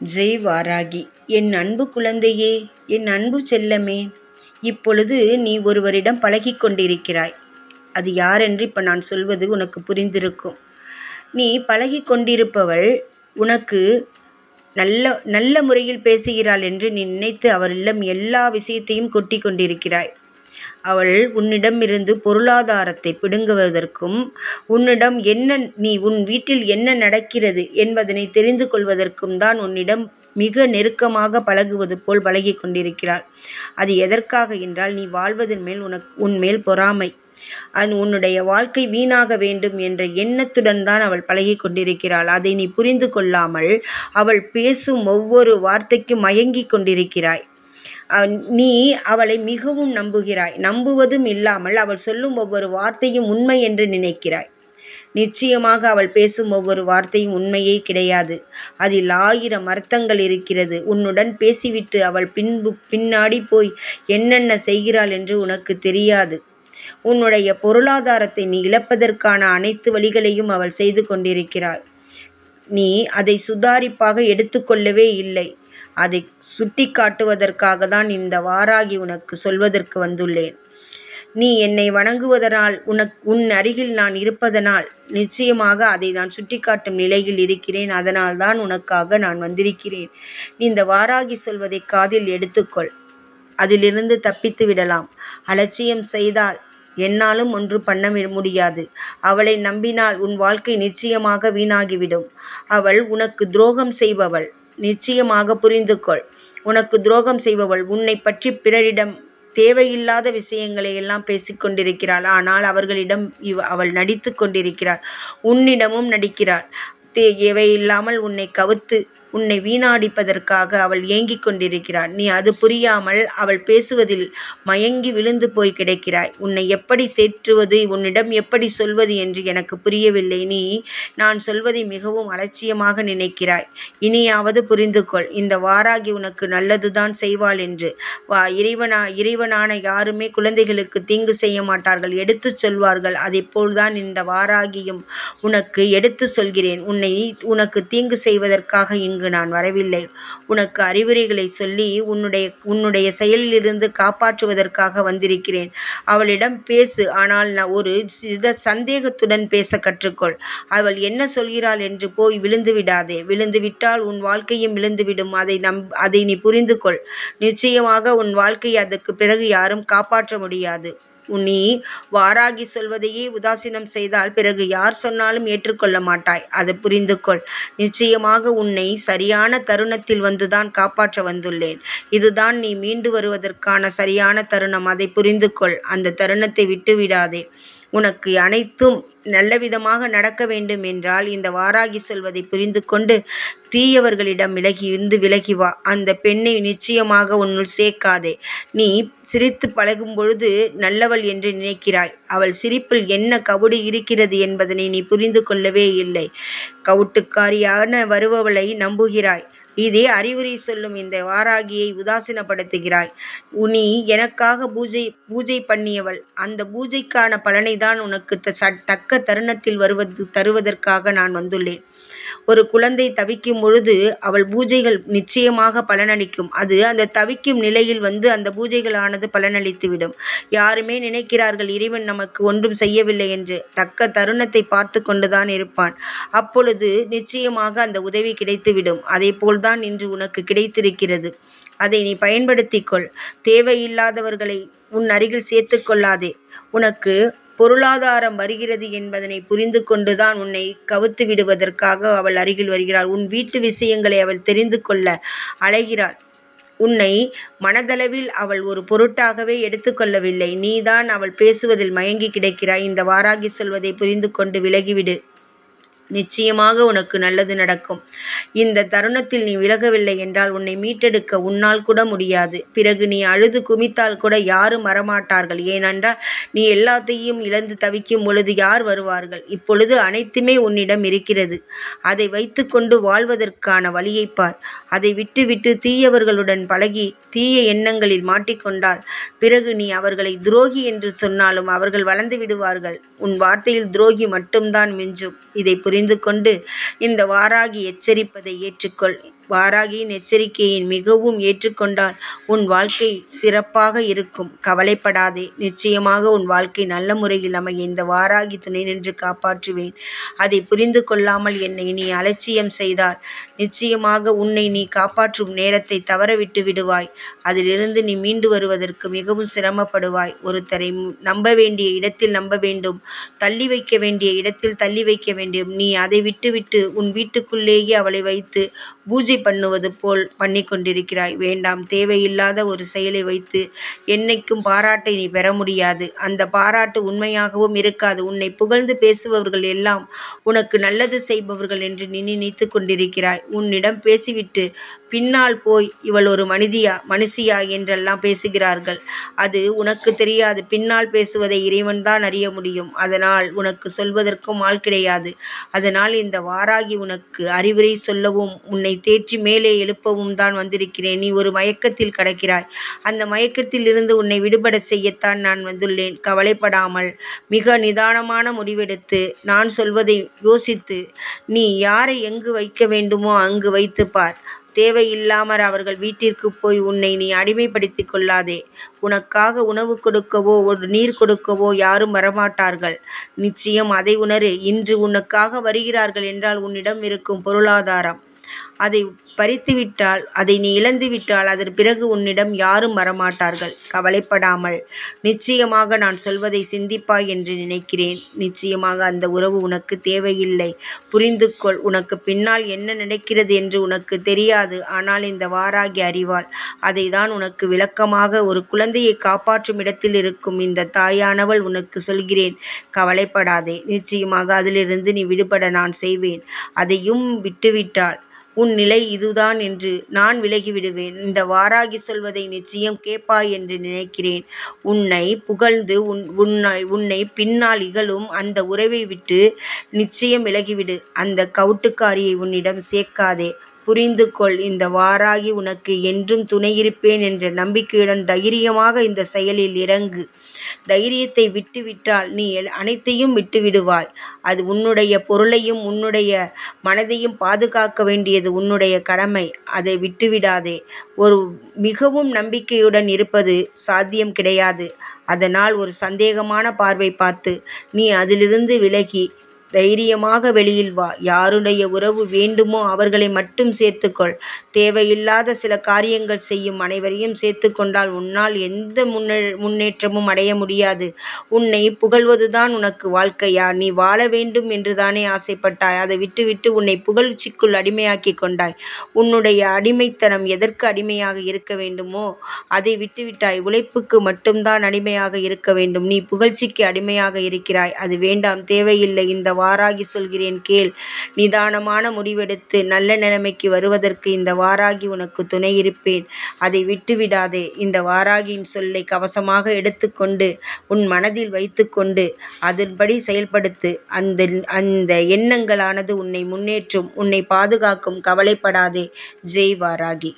ஜெய் வாராகி என் அன்பு குழந்தையே என் அன்பு செல்லமே இப்பொழுது நீ ஒருவரிடம் பழகி கொண்டிருக்கிறாய். அது யாரென்று இப்போ நான் சொல்வது உனக்கு புரிந்திருக்கும். நீ பழகி கொண்டிருப்பவள் உனக்கு நல்ல நல்ல முறையில் பேசுகிறாள் என்று நீ நினைத்து அவரிடம் எல்லா விஷயத்தையும் கொட்டி கொண்டிருக்கிறாய். அவள் உன்னிடமிருந்து பொருளாதாரத்தை பிடுங்குவதற்கும் உன்னிடம் என்ன நீ உன் வீட்டில் என்ன நடக்கிறது என்பதனை தெரிந்து கொள்வதற்கும் தான் உன்னிடம் மிக நெருக்கமாக பழகுவது போல் பழகி கொண்டிருக்கிறாள். அது எதற்காக என்றால் நீ வாழ்வதன் மேல் உனக்கு உன் மேல் பொறாமை. அது உன்னுடைய வாழ்க்கை வீணாக வேண்டும் என்ற எண்ணத்துடன் தான் அவள் பழகி கொண்டிருக்கிறாள். அதை நீ புரிந்து கொள்ளாமல் அவள் பேசும் ஒவ்வொரு வார்த்தைக்கும் மயங்கி கொண்டிருக்கிறாய். நீ அவளை மிகவும் நம்புகிறாய். நம்புவதும் இல்லாமல் அவள் சொல்லும் ஒவ்வொரு வார்த்தையும் உண்மை என்று நினைக்கிறாய். நிச்சயமாக அவள் பேசும் ஒவ்வொரு வார்த்தையும் உண்மையே கிடையாது. அதில் ஆயிரம் அர்த்தங்கள் இருக்கிறது. உன்னுடன் பேசிவிட்டு அவள் பின்பு பின்னாடி போய் என்னென்ன செய்கிறாள் என்று உனக்கு தெரியாது. உன்னுடைய பொருளாதாரத்தை நீ இழப்பதற்கான அனைத்து வழிகளையும் அவள் செய்து கொண்டிருக்கிறாள். நீ அதை சுதாரிப்பாக எடுத்துக்கொள்ளவே இல்லை. அதை சுட்டி காட்டுவதற்காக தான் இந்த வாராகி உனக்கு சொல்வதற்கு வந்துள்ளேன். நீ என்னை வணங்குவதனால் உனக் உன் அருகில் நான் இருப்பதனால் நிச்சயமாக அதை நான் சுட்டிக்காட்டும் நிலையில் இருக்கிறேன். அதனால் தான் உனக்காக நான் வந்திருக்கிறேன். நீ இந்த வாராகி சொல்வதை காதில் எடுத்துக்கொள். அதிலிருந்து தப்பித்து விடலாம். அலட்சியம் செய்தால் என்னாலும் ஒன்று பண்ண முடியாது. அவளை நம்பினால் உன் வாழ்க்கை நிச்சயமாக வீணாகிவிடும். அவள் உனக்கு துரோகம் செய்பவள். நிச்சயமாக புரிந்து கொள் உனக்கு துரோகம் செய்பவள். உன்னை பற்றி பிறரிடம் தேவையில்லாத விஷயங்களை எல்லாம் பேசிக்கொண்டிருக்கிறாள் ஆனால் அவர்களிடம் இவ் அவள் நடித்து கொண்டிருக்கிறாள். உன்னிடமும் நடிக்கிறாள். தேவையில்லாமல் உன்னை கவுத்து உன்னை வீணாடிப்பதற்காக அவள் ஏங்கிக் கொண்டிருக்கிறாள். நீ அது புரியாமல் அவள் பேசுவதில் மயங்கி விழுந்து போய் கிடக்கிறாய். உன்னை எப்படி சேற்றுவது உன்னிடம் எப்படி சொல்வது என்று எனக்கு புரியவில்லை. நீ நான் சொல்வதை மிகவும் அலட்சியமாக நினைக்கிறாய். இனியாவது புரிந்து கொள் இந்த வாராகி உனக்கு நல்லதுதான் செய்வாள் என்று. வா இறைவனா இறைவனான யாருமே குழந்தைகளுக்கு தீங்கு செய்ய மாட்டார்கள். எடுத்துச் சொல்வார்கள். அதைப்போல்தான் இந்த வாராகியும் உனக்கு எடுத்து சொல்கிறேன். உன்னை உனக்கு தீங்கு செய்வதற்காக இங்கு இங்கு நான் வரவில்லை. உனக்கு அறிவுரைகளை சொல்லி உன்னுடைய உன்னுடைய செயலிலிருந்து காப்பாற்றுவதற்காக வந்திருக்கிறேன். அவளிடம் பேசு ஆனால் நான் ஒரு சித சந்தேகத்துடன் பேச கற்றுக்கொள். அவள் என்ன சொல்கிறாள் என்று போய் விழுந்து விடாதே. விழுந்து விட்டால் உன் வாழ்க்கையும் விழுந்துவிடும் அதை நம் அதை நீ புரிந்து கொள் நிச்சயமாக உன் வாழ்க்கையை அதற்கு பிறகு யாரும் காப்பாற்ற முடியாது. நீ வாராகி சொல்வதையே உதாசீனம் செய்தால் பிறகு யார் சொன்னாலும் ஏற்றுக்கொள்ள மாட்டாய். அதை புரிந்து கொள் நிச்சயமாக உன்னை சரியான தருணத்தில் வந்துதான் காப்பாற்ற வந்துள்ளேன். இதுதான் நீ மீண்டு வருவதற்கான சரியான தருணம். அதை புரிந்து கொள் அந்த தருணத்தை விட்டுவிடாதே. உனக்கு அனைத்தும் நல்ல விதமாக நடக்க வேண்டும் என்றால் இந்த வாராகி சொல்வதை புரிந்து கொண்டு தீயவர்களிடம் விலகி இருந்து விலகி வா. அந்த பெண்ணை நிச்சயமாக உன்னுள் சேர்க்காதே. நீ சிரித்து பழகும் பொழுது நல்லவள் என்று நினைக்கிறாய். அவள் சிரிப்பில் என்ன கவுடு இருக்கிறது என்பதனை நீ புரிந்து கொள்ளவே இல்லை. கவுட்டுக்காரியான வருபவளை நம்புகிறாய். இதே அறிவுரை சொல்லும் இந்த வாராகியை உதாசீனப்படுத்துகிறாய். நீ எனக்காக பூஜை பூஜை பண்ணியவள். அந்த பூஜைக்கான பலனை தான் உனக்கு தக்க தருணத்தில் வருவது தருவதற்காக நான் வந்துள்ளேன். ஒரு குழந்தை தவிக்கும் பொழுது அவள் பூஜைகள் நிச்சயமாக பலனளிக்கும். அது அந்த தவிக்கும் நிலையில் வந்து அந்த பூஜைகளானது பலனளித்துவிடும். யாருமே நினைக்கிறார்கள் இறைவன் நமக்கு ஒன்றும் செய்யவில்லை என்று. தக்க தருணத்தை பார்த்து கொண்டுதான் இருப்பான். அப்பொழுது நிச்சயமாக அந்த உதவி கிடைத்துவிடும். அதே போல்தான் இன்று உனக்கு கிடைத்திருக்கிறது. அதை நீ பயன்படுத்திக்கொள் தேவையில்லாதவர்களை உன் அருகில் சேர்த்து கொள்ளாதே. உனக்கு பொருளாதாரம் வருகிறது என்பதனை புரிந்து கொண்டுதான் உன்னை கவுத்து விடுவதற்காக அவள் அருகில் வருகிறாள். உன் வீட்டு விஷயங்களை அவள் தெரிந்து கொள்ள அலைகிறாள். உன்னை மனதளவில் அவள் ஒரு பொருட்டாகவே எடுத்துக்கொள்ளவில்லை நீதான் அவள் பேசுவதில் மயங்கி கிடக்கிறாய். இந்த வாராகி சொல்வதை புரிந்து கொண்டு விலகிவிடு. நிச்சயமாக உனக்கு நல்லது நடக்கும். இந்த தருணத்தில் நீ விலகவில்லை என்றால் உன்னை மீட்டெடுக்க உன்னால் கூட முடியாது. பிறகு நீ அழுது குமித்தால் கூட யாரும் வரமாட்டார்கள். ஏனென்றால் நீ எல்லாத்தையும் இழந்து தவிக்கும் பொழுது யார் வருவார்கள்? இப்பொழுது அனைத்துமே உன்னிடம் இருக்கிறது. அதை வைத்துக்கொண்டு வாழ்வதற்கான வழியை பார். அதை விட்டுவிட்டு தீயவர்களுடன் பழகி தீய எண்ணங்களில் மாட்டிக்கொண்டால் பிறகு நீ அவர்களை துரோகி என்று சொன்னாலும் அவர்கள் வளர்ந்து விடுவார்கள். உன் வார்த்தையில் துரோகி மட்டும்தான் மிஞ்சும். இதை புரிந்து கொண்டு இந்த வாராகி எச்சரிப்பதை ஏற்றுக்கொள். வாராகியின் எச்சரிக்கையை மிகவும் ஏற்றுக்கொண்டால் உன் வாழ்க்கை சிறப்பாக இருக்கும். கவலைப்படாதே. நிச்சயமாக உன் வாழ்க்கை நல்ல முறையில் அமைய இந்த வாராகி துணை நின்று காப்பாற்றுவேன். அதை புரிந்து கொள்ளாமல் என்னை நீ அலட்சியம் செய்தால் நிச்சயமாக உன்னை நீ காப்பாற்றும் நேரத்தை தவறவிட்டு விடுவாய். அதிலிருந்து நீ மீண்டு வருவதற்கு மிகவும் சிரமப்படுவாய். ஒருத்தரை நம்ப வேண்டிய இடத்தில் நம்ப வேண்டும். தள்ளி வைக்க வேண்டிய இடத்தில் தள்ளி வைக்க வேண்டும். நீ அதை விட்டுவிட்டு உன் வீட்டுக்குள்ளேயே அவளை வைத்து பூஜை பண்ணுவது போல் பண்ணி கொண்டிருக்கிறாய் வேண்டாம் தேவையில்லாத ஒரு செயலை வைத்து என்னைக்கும் பாராட்டை நீ பெற முடியாது. அந்த பாராட்டு உண்மையாகவும் இருக்காது. உன்னை புகழ்ந்து பேசுபவர்கள் எல்லாம் உனக்கு நல்லது செய்பவர்கள் என்று நீ நினைத்து கொண்டிருக்கிறாய். உன்னிடம் பேசிவிட்டு பின்னால் போய் இவள் ஒரு மனிதியா மனுஷியா என்றெல்லாம் பேசுகிறார்கள். அது உனக்கு தெரியாது. பின்னால் பேசுவதை இறைவன்தான் அறிய முடியும். அதனால் உனக்கு சொல்வதற்கும் ஆள் கிடையாது. அதனால் இந்த வாராகி உனக்கு அறிவுரை சொல்லவும் உன்னை தேற்றி மேலே எழுப்பவும் தான் வந்திருக்கிறேன். நீ ஒரு மயக்கத்தில் கடக்கிறாய். அந்த மயக்கத்தில் இருந்து உன்னை விடுபட செய்யத்தான் நான் வந்துள்ளேன். கவலைப்படாமல் மிக நிதானமான முடிவெடுத்து நான் சொல்வதை யோசித்து நீ யாரை எங்கு வைக்க வேண்டுமோ அங்கு வைத்து பார். தேவையில்லாமல் அவர்கள் வீட்டிற்கு போய் உன்னை நீ அடிமைப்படுத்திக் கொள்ளாதே. உனக்காக உணவு கொடுக்கவோ ஒரு நீர் கொடுக்கவோ யாரும் வரமாட்டார்கள். நிச்சயம் அதை உணரு. இன்று உனக்காக வருகிறார்கள் என்றால் உன்னிடம் இருக்கும் பொருளாதாரம். அதை பறித்துவிட்டால் அதை நீ இழந்துவிட்டால் அதன் பிறகு உன்னிடம் யாரும் வரமாட்டார்கள். கவலைப்படாமல். நிச்சயமாக நான் சொல்வதை சிந்திப்பாய் என்று நினைக்கிறேன். நிச்சயமாக அந்த உறவு உனக்கு தேவையில்லை. புரிந்து கொள் உனக்கு பின்னால் என்ன நடக்கிறது என்று உனக்கு தெரியாது. ஆனால் இந்த வாராகி அறிவாள். அதை தான் உனக்கு விளக்கமாக ஒரு குழந்தையை காப்பாற்றும் இடத்தில் இருக்கும் இந்த தாயானவள் உனக்கு சொல்கிறேன். கவலைப்படாதே. நிச்சயமாக அதிலிருந்து நீ விடுபட நான் செய்வேன். அதையும் விட்டுவிட்டால் உன் நிலை இதுதான் என்று நான் விலகிவிடுவேன். இந்த வாராகி சொல்வதை நிச்சயம் கேட்பாய் என்று நினைக்கிறேன். உன்னை புகழ்ந்து உன் உன்னை உன்னை பின்னால் இகழும் அந்த உறவை விட்டு நிச்சயம் விலகிவிடு. அந்த கவுட்டுக்காரியை உன்னிடம் சேர்க்காதே. புரிந்து கொள் இந்த வாராகி உனக்கு என்றும் துணையிருப்பேன் என்ற நம்பிக்கையுடன் தைரியமாக இந்த செயலில் இறங்கு. தைரியத்தை விட்டுவிட்டால் நீ அனைத்தையும் விட்டுவிடுவாய். அது உன்னுடைய பொருளையும் உன்னுடைய மனதையும் பாதுகாக்க வேண்டியது உன்னுடைய கடமை. அதை விட்டுவிடாதே. ஒரு மிகவும் நம்பிக்கையுடன் இருப்பது சாத்தியம் கிடையாது. அதனால் ஒரு சந்தேகமான பார்வை பார்த்து நீ அதிலிருந்து விலகி தைரியமாக வெளியில் வா. யாருடைய உறவு வேண்டுமோ அவர்களை மட்டும் சேர்த்துக்கொள். தேவையில்லாத சில காரியங்கள் செய்யும் அனைவரையும் சேர்த்துக்கொண்டால் உன்னால் எந்த முன்னே முன்னேற்றமும் அடைய முடியாது. உன்னை புகழ்வதுதான் உனக்கு வாழ்க்கையா? நீ வாழ வேண்டும் என்று தானே ஆசைப்பட்டாய். அதை விட்டுவிட்டு உன்னை புகழ்ச்சிக்குள் அடிமையாக்கி கொண்டாய். உன்னுடைய அடிமைத்தனம் எதற்கு அடிமையாக இருக்க வேண்டுமோ அதை விட்டுவிட்டாய். உழைப்புக்கு மட்டும்தான் அடிமையாக இருக்க வேண்டும். நீ புகழ்ச்சிக்கு அடிமையாக இருக்கிறாய். அது வேண்டாம். தேவையில்லை. இந்த வாராகி சொல்கிறேன் கேள். நிதானமான முடிவெடுத்து நல்ல நிலைமைக்கு வருவதற்கு இந்த வாராகி உனக்கு துணை இருப்பேன். அதை விட்டுவிடாதே. இந்த வாராகியின் சொல்லை கவசமாக எடுத்துக்கொண்டு உன் மனதில் வைத்துக்கொண்டு அதன்படி செயல்படுத்து. அந்த அந்த எண்ணங்களானது உன்னை முன்னேற்றும் உன்னை பாதுகாக்கும். கவலைப்படாதே. ஜெய் வாராகி.